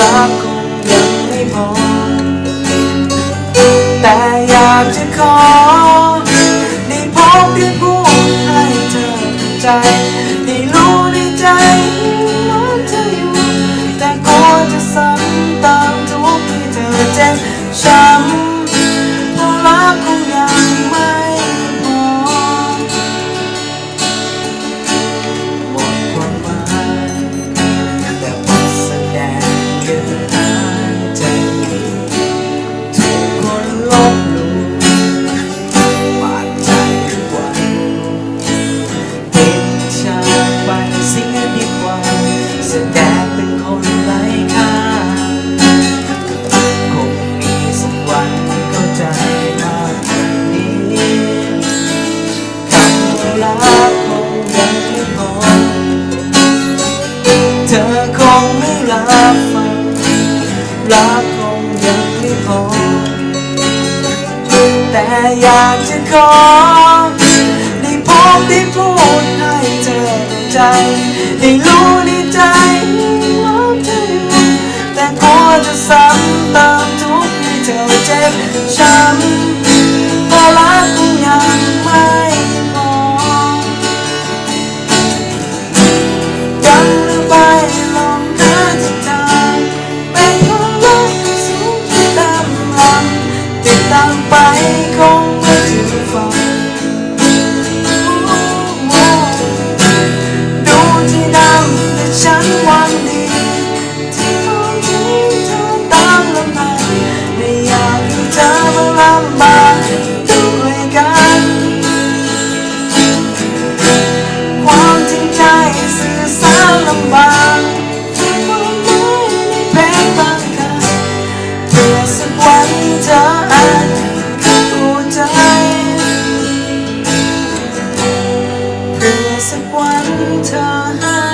รักคงยังไม่พอ แต่อยากจะขอ ได้พบได้พูดให้เธอใจ ได้รู้ในใจว่าเธออยู่ แต่ก็จะซ้ำตามทุกที่เธอเจ็บ อยากจะขอ ได้พบได้พูดให้เธอเข้าใจ ได้รู้ในใจว่าเธอแต่กลัวจะซ้ำเติมทุกข์ให้เธอเจ็บ วันเธออ่านหัวใจเพื่อสักวันเธอ